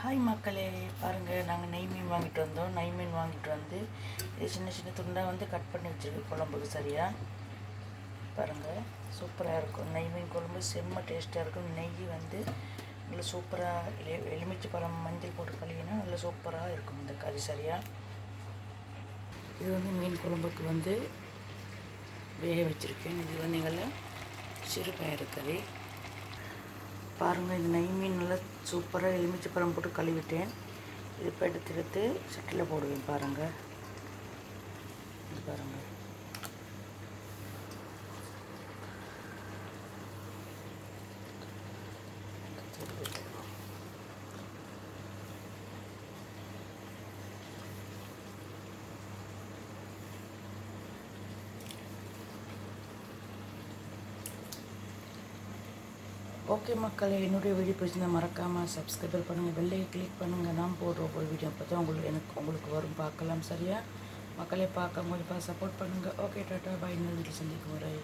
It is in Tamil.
ஹாய் மக்களே பாருங்கள் நாங்கள் நெய் மீன் வாங்கிட்டு வந்தோம். நெய் மீன் வாங்கிட்டு வந்து இது சின்ன சின்ன துண்டாக வந்து கட் பண்ணி வச்சுருக்கு குழம்புக்கு சரியாக பாருங்கள் சூப்பராக இருக்கும். நெய் மீன் குழம்பு செம்ம டேஸ்ட்டாக இருக்கும். நெய் வந்து நல்லா சூப்பராக எ எலுமிச்சை பழம் மஞ்சள் போட்டு கழுவினா நல்லா சூப்பராக இருக்கும் இந்த கறி சரியாக இது வந்து மீன் குழம்புக்கு வந்து வேக வச்சுருக்கேன். இது வந்து எங்களை சிறுபயறு கறி. பாருங்கள் இந்த நெய் மீன் நல்லா சூப்பராக எலுமிச்சப்பழம் போட்டு கழுவிட்டேன். இது இப்போ எடுத்து எடுத்து சட்டியில் போடுவேன் பாருங்கள் இது பாருங்கள் ஓகே மக்களே என்னுடைய வீடியோ பிடிச்சிருந்தால் மறக்காமல் சப்ஸ்கிரைபர் பண்ணுங்கள் வெள்ளையை கிளிக் பண்ணுங்கள் நான் போடுற ஒவ்வொரு வீடியோ அப்போ தான் உங்களுக்கு எனக்கு உங்களுக்கு வரும். பார்க்கலாம் சரியா? மக்களே பார்க்க கொஞ்சம் சப்போர்ட் பண்ணுங்கள் ஓகே டாட்டா பாய் இன்னொரு வீட்டில் சந்திக்கும் வரை.